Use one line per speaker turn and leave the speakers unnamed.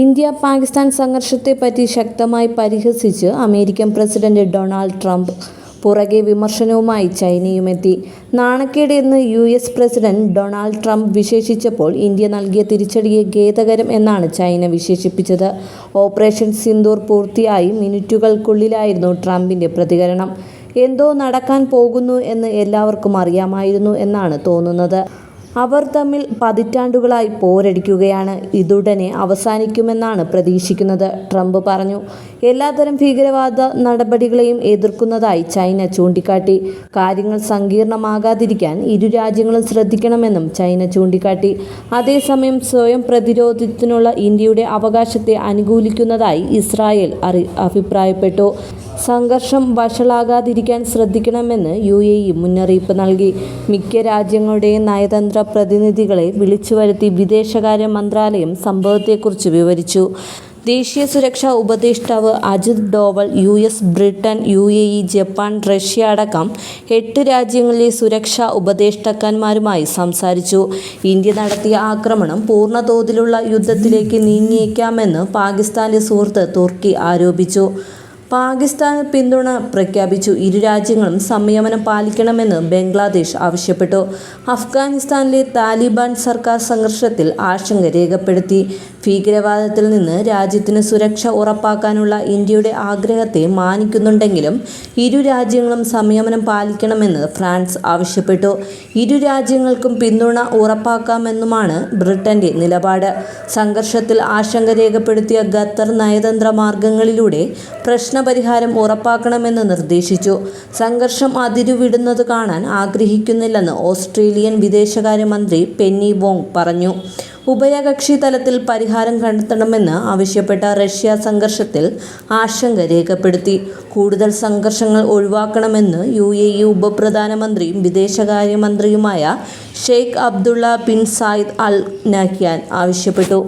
India Pakistan സംഘർഷത്തെ സംഘർഷത്തെപ്പറ്റി ശക്തമായി പരിഹസിച്ച് അമേരിക്കൻ പ്രസിഡന്റ് ഡൊണാൾഡ് ട്രംപ് പുറകെ വിമർശനവുമായി ചൈനയുമെത്തി. നാണക്കേട് എന്ന് U S president Donald Trump വിശേഷിച്ചപ്പോൾ India നൽകിയ തിരിച്ചടിയെ ഖേദകരം എന്നാണ് ചൈന വിശേഷിപ്പിച്ചത്. ഓപ്പറേഷൻ സിന്ദൂർ പൂർത്തിയായി മിനിറ്റുകൾക്കുള്ളിലായിരുന്നു ട്രംപിന്റെ പ്രതികരണം. എന്തോ നടക്കാൻ പോകുന്നു എന്ന് എല്ലാവർക്കും അറിയാമായിരുന്നു എന്നാണ് തോന്നുന്നത്. അവർ തമ്മിൽ പതിറ്റാണ്ടുകളായി പോരടിക്കുകയാണ്. ഇതുടനെ അവസാനിക്കുമെന്നാണ് പ്രതീക്ഷിക്കുന്നത്. ട്രംപ് പറഞ്ഞു എല്ലാത്തരം ഭീകരവാദ നടപടികളെയും എതിർക്കുന്നതായി ചൈന ചൂണ്ടിക്കാട്ടി. കാര്യങ്ങൾ സങ്കീർണമാകാതിരിക്കാൻ ഇരു രാജ്യങ്ങളും ശ്രദ്ധിക്കണമെന്നും ചൈന ചൂണ്ടിക്കാട്ടി. അതേസമയം സ്വയം പ്രതിരോധത്തിനുള്ള ഇന്ത്യയുടെ അവകാശത്തെ അനുകൂലിക്കുന്നതായി ഇസ്രായേൽ അഭിപ്രായപ്പെട്ടു. സംഘർഷം വഷളാകാതിരിക്കാൻ ശ്രദ്ധിക്കണമെന്ന് യു എ ഇ മുന്നറിയിപ്പ് നൽകി. മിക്ക രാജ്യങ്ങളുടെയും നയതന്ത്ര പ്രതിനിധികളെ വിളിച്ചു വരുത്തി വിദേശകാര്യ മന്ത്രാലയം സംഭവത്തെക്കുറിച്ച് വിവരിച്ചു. ദേശീയ സുരക്ഷാ ഉപദേഷ്ടാവ് Ajit Doval U S Britain U A E Japan Russia അടക്കം എട്ട് രാജ്യങ്ങളിലെ സുരക്ഷാ ഉപദേഷ്ടാക്കന്മാരുമായി സംസാരിച്ചു. ഇന്ത്യ നടത്തിയ ആക്രമണം പൂർണതോതിലുള്ള യുദ്ധത്തിലേക്ക് നീങ്ങിയേക്കാമെന്ന് പാകിസ്ഥാന്റെ സുഹൃത്ത് തുർക്കി ആരോപിച്ചു. പാകിസ്ഥാന് പിന്തുണ പ്രഖ്യാപിച്ചു. ഇരു രാജ്യങ്ങളും സംയമനം പാലിക്കണമെന്ന് ബംഗ്ലാദേശ് ആവശ്യപ്പെട്ടു. അഫ്ഗാനിസ്ഥാനിലെ താലിബാൻ സർക്കാർ സംഘർഷത്തിൽ ആശങ്ക രേഖപ്പെടുത്തി. ഭീകരവാദത്തിൽ നിന്ന് രാജ്യത്തിന് സുരക്ഷ ഉറപ്പാക്കാനുള്ള ഇന്ത്യയുടെ ആഗ്രഹത്തെ മാനിക്കുന്നുണ്ടെങ്കിലും ഇരു രാജ്യങ്ങളും സംയമനം പാലിക്കണമെന്ന് ഫ്രാൻസ് ആവശ്യപ്പെട്ടു. ഇരു രാജ്യങ്ങൾക്കും പിന്തുണ ഉറപ്പാക്കാമെന്നുമാണ് ബ്രിട്ടന്റെ നിലപാട്. സംഘർഷത്തിൽ ആശങ്ക രേഖപ്പെടുത്തിയ ഖത്തർ നയതന്ത്ര മാർഗങ്ങളിലൂടെ പ്രശ്നപരിഹാരം ഉറപ്പാക്കണമെന്ന് നിർദ്ദേശിച്ചു. സംഘർഷം അതിരുവിടുന്നത് കാണാൻ ആഗ്രഹിക്കുന്നില്ലെന്ന് ഓസ്ട്രേലിയൻ വിദേശകാര്യമന്ത്രി പെന്നി വോങ് പറഞ്ഞു. ഉഭയകക്ഷി തലത്തിൽ പരിഹാരം കണ്ടെത്തണമെന്ന് ആവശ്യപ്പെട്ട റഷ്യ സംഘർഷത്തിൽ ആശങ്ക രേഖപ്പെടുത്തി. കൂടുതൽ സംഘർഷങ്ങൾ ഒഴിവാക്കണമെന്ന് യു എ ഇ ഉപപ്രധാനമന്ത്രിയും വിദേശകാര്യമന്ത്രിയുമായ Sheikh Abdullah bin Zayed Al Nahyan ആവശ്യപ്പെട്ടു.